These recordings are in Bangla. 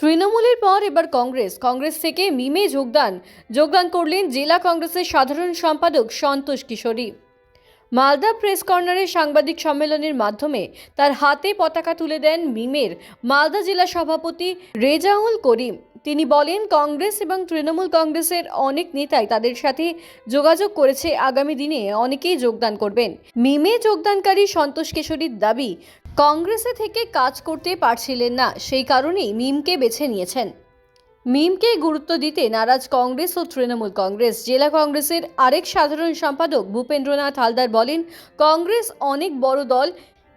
তৃণমূলের পর এবার কংগ্রেস। কংগ্রেস থেকে মিমে যোগদান। যোগদান করলেন জেলা কংগ্রেসের সাধারণ সম্পাদক সন্তোষ কিশোরী। মালদা প্রেস কর্নারে সাংবাদিক সম্মেলনের মাধ্যমে তার হাতে পতাকা তুলে দেন মিমের মালদা জেলা সভাপতি রেজাউল করিম। তিনি বলেন, কংগ্রেস এবং তৃণমূল কংগ্রেসের অনেক নেতাই তাদের সাথে যোগাযোগ করেছে। আগামী দিনে অনেকেই যোগদান করবেন। মিমে যোগদানকারী সন্তোষ কিশোরীর দাবি কংগ্রেসে থেকে কাজ করতে পারছিলেন না, সেই কারণেই মিমকে বেছে নিয়েছেন। মিমকে গুরুত্ব দিতে নারাজ কংগ্রেস ও তৃণমূল কংগ্রেস। জেলা কংগ্রেসের আরেক সাধারণ সম্পাদক ভূপেন্দ্রনাথ হালদার বলেন, কংগ্রেস অনেক বড় দল,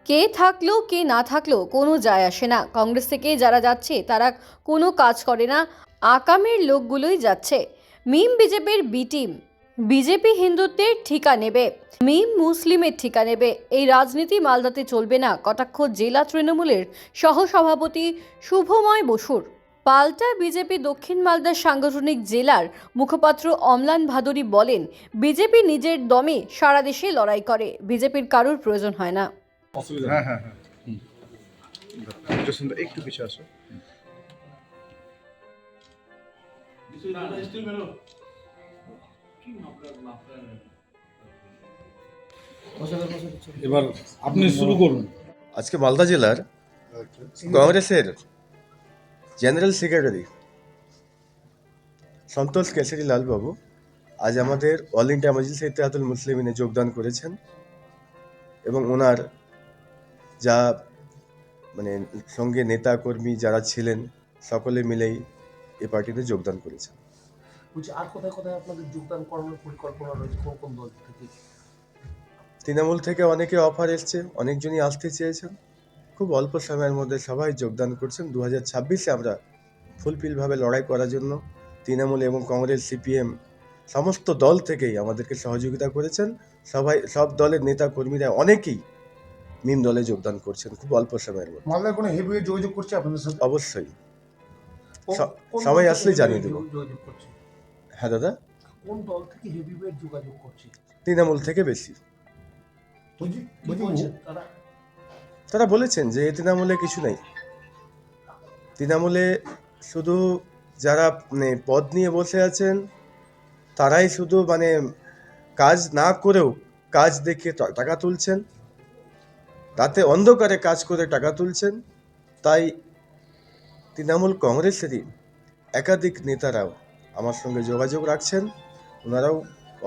কে থাকল কে না থাকল কোনো যায় আসে না। কংগ্রেস থেকে যারা যাচ্ছে, তারা কোনো কাজ করে না। আকামের লোকগুলোই যাচ্ছে। মিম বিজেপির বি টিম। বিজেপি হিন্দুত্বের ঠিকা নেবে মিম মুসলিমের ঠিকা নেবে এই রাজনীতি মালদাতে চলবে না কটাক্ষ জেলা তৃণমূলের সহসভাপতি শুভময় বসুর। পাল্টা বিজেপি দক্ষিণ মালদার সাংগঠনিক জেলার মুখপাত্র অমলান ভাদুরী বলেন বিজেপি নিজের দমে সারা দেশে লড়াই করে বিজেপির কারোর প্রয়োজন হয় না। অসুবিধা হ্যাঁ হ্যাঁ হ্যাঁ। একটু পিছিয়ে আসো। এবার আপনি শুরু করুন। আজকে মালদা জেলার কংগ্রেসের জেনারেল সেক্রেটারি সন্তোষ কেশরী লালবাবু আজ আমাদের অল ইন্ডিয়া মজলিস ইত্তেহাদুল মুসলিমিনে যোগদান করেছেন এবং ওনার যা মানে সঙ্গে নেতা কর্মী যারা ছিলেন, সকলে মিলেই এ পার্টিতে যোগদান করেছেন। বলছি আর কোথায় কোথায় আপনাদের যোগদান করানোর পরিকল্পনা রয়েছে? কোন কোন দল থেকে? তৃণমূল থেকে অনেকে অফার এসছে অনেকজনই আসতে চেয়েছেন। খুব অল্প সময়ের মধ্যে সবাই যোগদান করছেন। দু হাজার ছাব্বিশে আমরা ফুলফিলভাবে লড়াই করার জন্য তৃণমূল এবং কংগ্রেস সিপিএম সমস্ত দল থেকেই আমাদেরকে সহযোগিতা করেছেন। সবাই সব দলের নেতা কর্মীরা অনেকেই মিম দলে যোগদান করছেন খুব অল্প সময়ের মধ্যে। মালদায় কোনো হেভিওয়েট যোগাযোগ করছে আপনাদের সাথে? অবশ্যই। সবাই আসলেই জানিয়ে দেবো। যোগাযোগ করছে? হ্যাঁ দাদা? কোন দল থেকে হেভিওয়েট যোগাযোগ করছে? তৃণমূল থেকে বেশি। তারা তারা বলেছেন যে তৃণমূলে কিছু নেই। তৃণমূলে শুধু যারা মানে পদ নিয়ে বসে আছেন তারাই শুধু মানে কাজ না করেও কাজ দেখে টাকা তুলছেন। তাতে অন্ধকারে কাজ করে টাকা তুলছেন। তাই তৃণমূল কংগ্রেসেরই একাধিক নেতারাও আমার সঙ্গে যোগাযোগ রাখছেন ওনারাও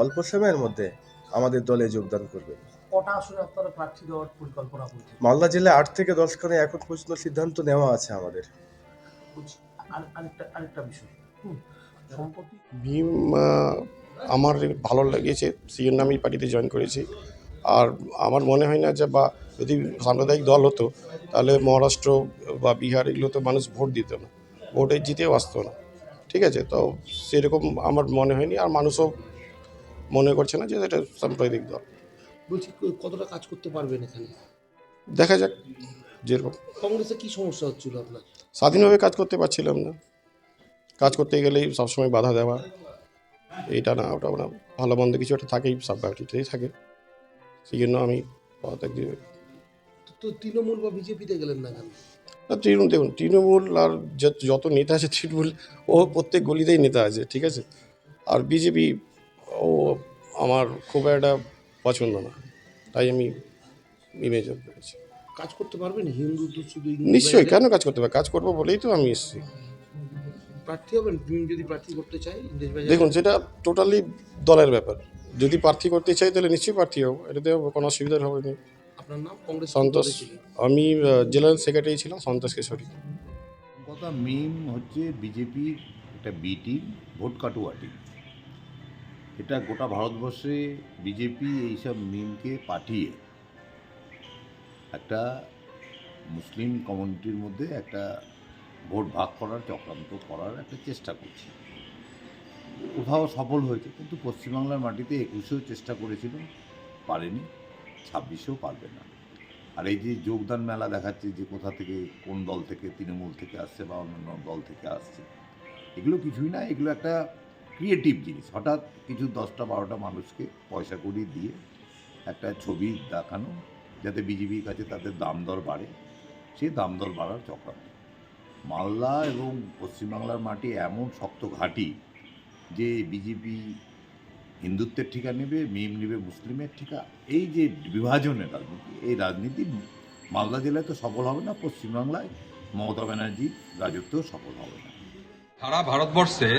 অল্প সময়ের মধ্যে আমাদের দলে যোগদান করবেন। কটা আসলে আপনারা প্রার্থী দেওয়ার পরিকল্পনা করছেন? মালদা জেলায় আট থেকে দশখানে এখন পর্যন্ত সিদ্ধান্ত নেওয়া আছে আমাদের। আরেকটা আরেকটা বিষয়। সম্প্রতি ভীম আমার ভালো লেগেছে সেই জন্য আমি পার্টিতে জয়েন করেছি। আর আমার মনে হয় না যে বা যদি সাম্প্রদায়িক দল হতো তাহলে মহারাষ্ট্র বা বিহার এগুলো তো মানুষ ভোট দিত না। ভোটে জিতেও আসতো না। ঠিক আছে? তো সেরকম আমার মনে হয়নি আর মানুষও মনে করছে না যে এটা সাম্প্রদায়িক দল। বলছি কতটা কাজ করতে পারবেন এখানে? দেখা যাক যেরকম। কংগ্রেসে কি সমস্যা হচ্ছিল আপনার? স্বাধীনভাবে কাজ করতে পারছিলাম না। কাজ করতে গেলেই সবসময় বাধা দেওয়া। এটা না ওটা না ভালো মন্দ কিছু একটা থাকেই সব পার্টিতেই থাকে। সেই জন্য আমি পদত্যাগ দিয়ে তো- তো তৃণমূল বা বিজেপিতে গেলেন না কেন? না, তৃণমূল দেখুন তৃণমূল আর যত নেতা আছে তৃণমূল ও প্রত্যেক গলিতেই নেতা আছে ঠিক আছে? আর বিজেপি ও আমার খুব একটা পছন্দ না তাই আমি ইমেজ করেছি। কাজ করতে পারবেন? হিন্দু শুধু নিশ্চয়ই কেন কাজ করতে পারবে কাজ করব বলেই তো আমি এসেছি। প্রার্থী হবেন? যদি প্রার্থী করতে চাই দেখুন সেটা টোটালি দলের ব্যাপার। যদি প্রার্থী করতে চাই তাহলে নিশ্চয়ই প্রার্থী হব। এটাতে কোনো অসুবিধার হবে না। আপনার নাম? কংগ্রেস সন্তোষ। আমি জেনারেল সেক্রেটারি ছিলাম সন্তোষ কেশরী। কথা মিম হচ্ছে বিজেপির একটা বি টিম ভোট কাটুয়া টিম এটা গোটা ভারতবর্ষে বিজেপি এইসব মিমকে পাঠিয়ে একটা মুসলিম কমিউনিটির মধ্যে একটা ভোট ভাগ করার চক্রান্ত করার একটা চেষ্টা করছে। কোথাও সফল হয়েছে কিন্তু পশ্চিমবাংলার মাটিতে একুশেও চেষ্টা করেছিল পারেনি। ছাব্বিশেও পারবে না। আর এই যে যোগদান মেলা দেখাচ্ছে যে কোথা থেকে কোন দল থেকে তৃণমূল থেকে আসছে বা অন্যান্য দল থেকে আসছে, এগুলো কিছুই না, এগুলো একটা ক্রিয়েটিভ জিনিস। হঠাৎ কিছু দশটা বারোটা মানুষকে পয়সা করি দিয়ে একটা ছবি দেখানো, যাতে বিজেপির কাছে তাদের দাম দর বাড়ে সেই দাম দর বাড়ার চক্রান্ত। মালদা এবং পশ্চিমবাংলার মাটি এমন শক্ত ঘাঁটি যে বিজেপি হিন্দুত্বের ঠিকা নেবে, মিম নেবে, মুসলিমের ঠিকা। এই যে বিভাজনের রাজনীতি, এই রাজনীতি মালদা জেলায় তো সফল হবে না, পশ্চিমবাংলায় মমতা ব্যানার্জির রাজত্বেও সফল হবে না। সারা ভারতবর্ষে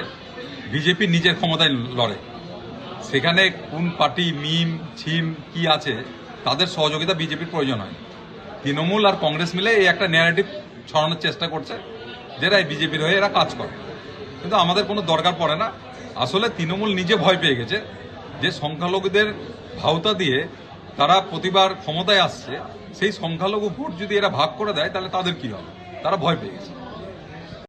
বিজেপি নিজের ক্ষমতায় লড়ে। সেখানে কোন পার্টি, মিম, ছিম, কি আছে, তাদের সহযোগিতা বিজেপির প্রয়োজন হয় তৃণমূল আর কংগ্রেস মিলে এই একটা ন্যারেটিভ ছড়ানোর চেষ্টা করছে যেটা এই বিজেপির হয়ে এরা কাজ করে। কিন্তু আমাদের কোনো দরকার পড়ে না। আসলে তৃণমূল নিজে ভয় পেয়ে গেছে যে সংখ্যালঘুদের ভাওতা দিয়ে তারা প্রতিবার ক্ষমতায় আসছে, সেই সংখ্যালঘু ভোট যদি এরা ভাগ করে দেয়, তাহলে তাদের কি হবে? তারা ভয় পেয়ে গেছে।